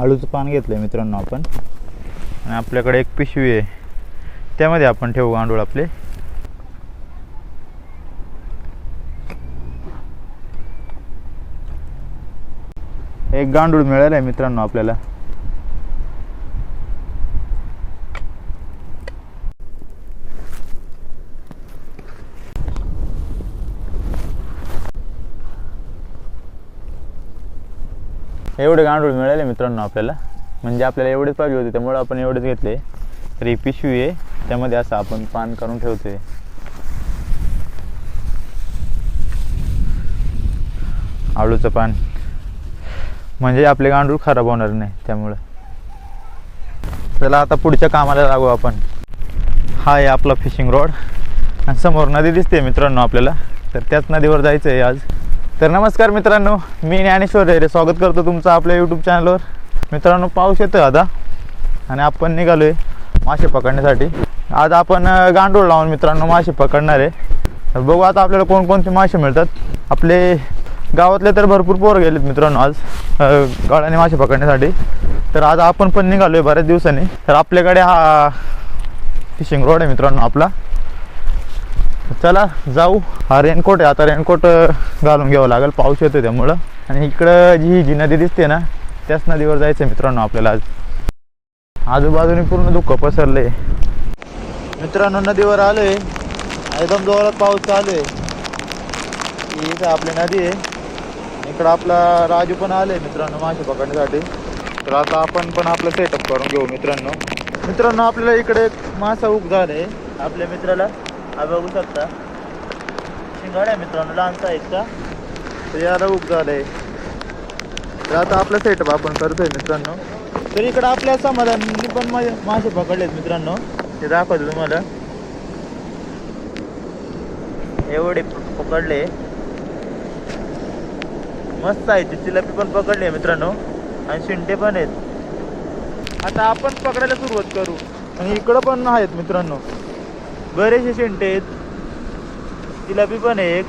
आळूचं पान घेतलं आहे मित्रांनो आपण. आणि आपल्याकडे एक पिशवी आहे. त्यामध्ये आपण ठेवू गांडूळ आपले. एक गांडूळ मिळालं आहे मित्रांनो आपल्याला. एवढे गांडूळ मिळाले मित्रांनो आपल्याला. म्हणजे आपल्याला एवढेच पाहिजे होते त्यामुळे आपण एवढेच घेतले. तर ही पिशवी आहे त्यामध्ये असं आपण पान करून ठेवतोय. आळूचं पान. म्हणजे आपले गांडूळ खराब होणार नाही त्यामुळं. चला आता पुढच्या कामाला लागू आपण. हा आहे आपला फिशिंग रॉड आणि समोर नदी दिसते मित्रांनो आपल्याला. तर त्याच नदीवर जायचं आहे आज. तर नमस्कार मित्रांनो मी ज्ञानेश्वर रे स्वागत करतो तुमचं आपल्या यूट्यूब चॅनलवर मित्रांनो पाऊस येतो आता. आणि आपण निघालो आहे मासे पकडण्यासाठी. आज आपण गांडूळ लावून मित्रांनो मासे पकडणार आहे. तर बघू आता आपल्याला कोणकोणते मासे मिळतात. आपले गावातले तर भरपूर पोरं गेलेत मित्रांनो आज अं, गाळाने मासे पकडण्यासाठी. तर आज आपण पण निघालो आहे बऱ्याच दिवसांनी. तर आपल्याकडे हा फिशिंग रोड आहे मित्रांनो आपला. चला जाऊ. हा रेनकोट आहे. आता रेनकोट घालून घ्यावं लागेल. पाऊस येतो त्यामुळं. आणि इकडं जी जी नदी दिसते ना त्याच नदीवर जायचं आहे मित्रांनो आपल्याला आज. आजूबाजूने पूर्ण दुःख पसरले मित्रांनो नदीवर आलोय. एकदम जोरात पाऊस चालू आहे. इथं आपली नदी आहे. इकडं आपला राजू पण आले मित्रांनो मासे पकडण्यासाठी. तर आता आपण पण आपलं सेटअप करून घेऊ मित्रांनो. मित्रांनो आपल्याला इकडे एक मासा उग झालाय. आपल्या मित्राला. हा बघू शकता. शिंगाड्या मित्रांनो लहान साईजचा तर याला उग झालंय तर आता आपलं सेटअप आपण करतोय मित्रांनो. तर इकडं आपल्या समाधानी पण मा- मासे पकडलेत मित्रांनो. ते दाखवतो तुम्हाला. एवढे पकडले. मस्त आहे ती जिलेबी पण पकडली मित्रांनो. आणि शिंटे पण आहेत. आता आपण पकडायला सुरुवात करू. आणि इकडं पण आहेत मित्रांनो. बरेचसे शिंटे आहेत. जिलेबी पण आहे एक.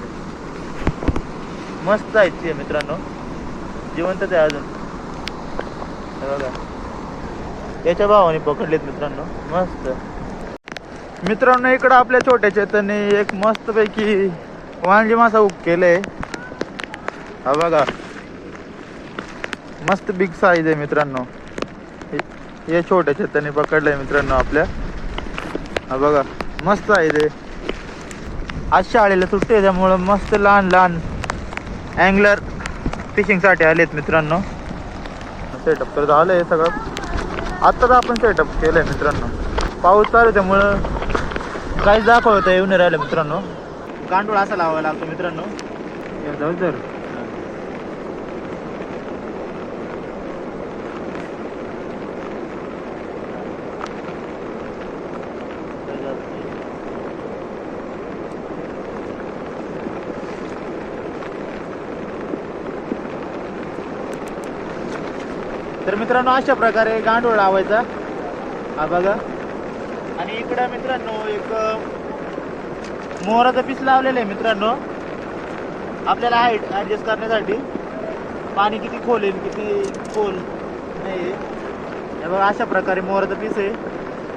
मस्त आहेत ते मित्रांनो. जिवंतच आहे अजून. बघा. त्याच्या भावाने पकडलेत मित्रांनो. मस्त. मित्रांनो इकडं आपल्या छोट्या चेतने एक मस्तपैकी वांगी मासा उक केले हा बघा. मस्त बिग साईज आहे मित्रांनो. हे- हे छोट्या चेतने पकडलंय मित्रांनो आपल्या. हा बघा. मस्त आहे आहे आज शाळेला सुट्टी त्यामुळं मस्त लहान लहान अँगलर फिशिंगसाठी आलेत मित्रांनो. सेटअप तर झालं आहे सगळं. आत्ताच आपण सेटअप केलं आहे मित्रांनो. पाऊस चालू त्यामुळं काहीच दाखवतं येऊन राहिलं मित्रांनो. गांडूळ असा लावावा लागतो मित्रांनो. जर जाऊ तर मित्रांनो अशा प्रकारे गांडूळ लावायचा. हा बघा. आणि इकडं मित्रांनो एक मोहराचं पीस लावलेलं आहे मित्रांनो. आपल्याला हाईट ॲडजस्ट करण्यासाठी. पाणी किती खोल येईल किती खोल नाही हे बघा अशा प्रकारे मोहराचं पीस आहे.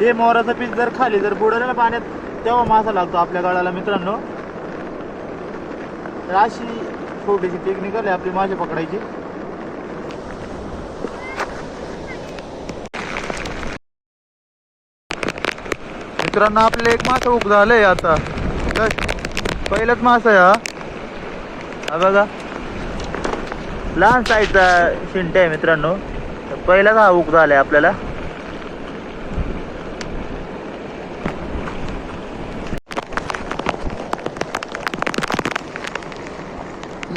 हे मोहराचं पीस जर खाली जर बुडवलं ना पाण्यात तेव्हा मासा लागतो आपल्या गळाला मित्रांनो. तर अशी छोटीशी टेक्निकल आहे आपली मासे पकडायची. मित्रांनो आपले एक मासा उग झालंय आता. पहिलाच मासा आहे हा. बघा. लहान साईजचा शिंट आहे मित्रांनो. पहिलाच हा उग झालाय आपल्याला.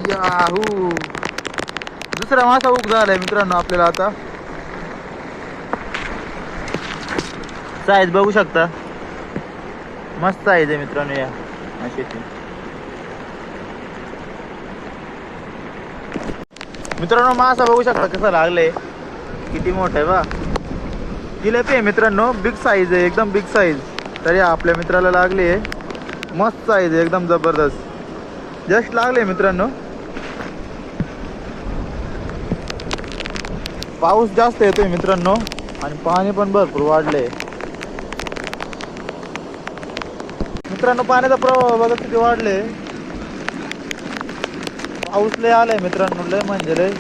याहू दुसरा मासा उग झालाय मित्रांनो आपल्याला आता. साईज बघू शकता. मस्त साईज आहे मित्रांनो या. माशाची मित्रांनो मासा बघू शकता कसं लागले किती मोठं आहे बा. जिलेबी आहे मित्रांनो बिग साईज आहे एकदम बिग साईज तरी आपल्या मित्राला लागली आहे. मस्त साईज आहे एकदम जबरदस्त. जस्ट लागले मित्रांनो. पाऊस जास्त येतोय मित्रांनो. आणि पाणी पण भरपूर वाढले मित्रांनो पाण्याचा प्रवाह बघा किती वाढले. पाऊस लय आलाय मित्रांनो लय म्हणजे लय.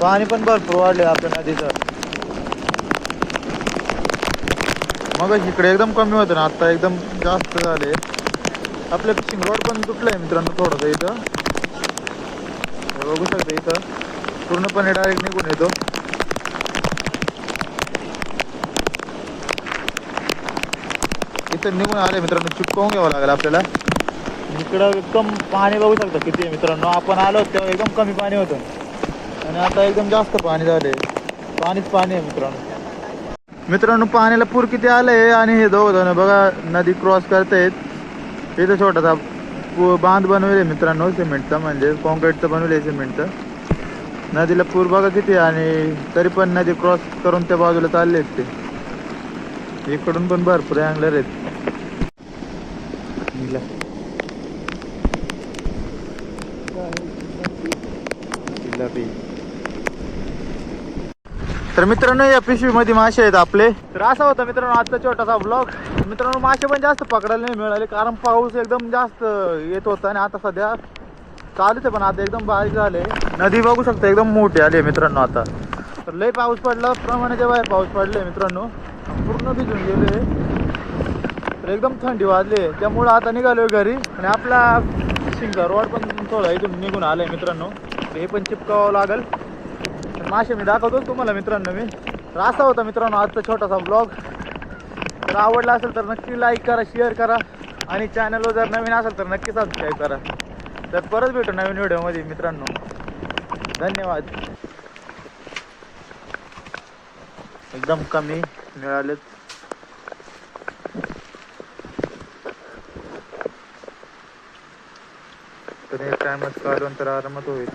पाणी पण भरपूर वाढले आपल्या नदीचं. मग इकडे एकदम कमी होतं ना आता एकदम जास्त झाले. आपलं फिशिंग रॉड पण तुटलंय मित्रांनो थोडंसं इथं. बघू शकता इथं. पूर्णपणे डायरेक्ट निघून येतो. इथं निघून आले मित्रांनो चिपकवून घ्यावं लागेल आपल्याला. इकडं एकदम पाणी बघू शकता किती आहे मित्रांनो. आपण आलो तेव्हा एकदम कमी पाणी होतं. आणि आता एकदम जास्त पाणी झाले पाणीच पाणी आहे मित्रांनो. मित्रांनो पाण्याला पूर किती आलंय आणि हे दोघ जण बघा नदी क्रॉस करतायत. इथं छोटासा बांध बनवले मित्रांनो सिमेंटचा म्हणजे कॉन्क्रीटचं बनवले सिमेंटचं. नदीला पूर बघा किती आहे आणि तरी पण नदी क्रॉस करून त्या बाजूला चालले आहेत ते. इकडून पण भरपूर अँगलर आहेत. निघाला. जिल्हापी. तर मित्रांनो या पिशवी मध्ये मासे आहेत आपले. तर असा होता मित्रांनो आजचा छोटासा ब्लॉग मित्रांनो मासे पण जास्त पकडायला नाही मिळाले कारण पाऊस एकदम जास्त येत होता आणि आता सध्या चालूच आहे पण आता एकदम बारीक झाले. नदी बघू शकता एकदम मोठी आली आहे मित्रांनो आता. तर लय पाऊस पडला प्रमाणाच्या बाहेर पाऊस पडले मित्रांनो. पूर्ण भिजून गेले तर एकदम थंडी वाजली. त्यामुळं आता निघालोय घरी. आणि आपला शिंगा रोड पण थोडा इथून निघून आलाय मित्रांनो. हे पण चिपकावं लागेल. मासे मी दाखवतो तुम्हाला मित्रांनो मी. तर असा होता मित्रांनो आजचा छोटासा ब्लॉग तर आवडला असेल तर नक्की लाईक करा शेअर करा. आणि चॅनलवर जर नवीन असेल तर नक्की सबस्क्राईब करा. तर परत भेटू नवीन व्हिडिओमध्ये मित्रांनो. धन्यवाद. एकदम कमी मिळालेत. हे एक टायमच काढून तर आरामात होईल.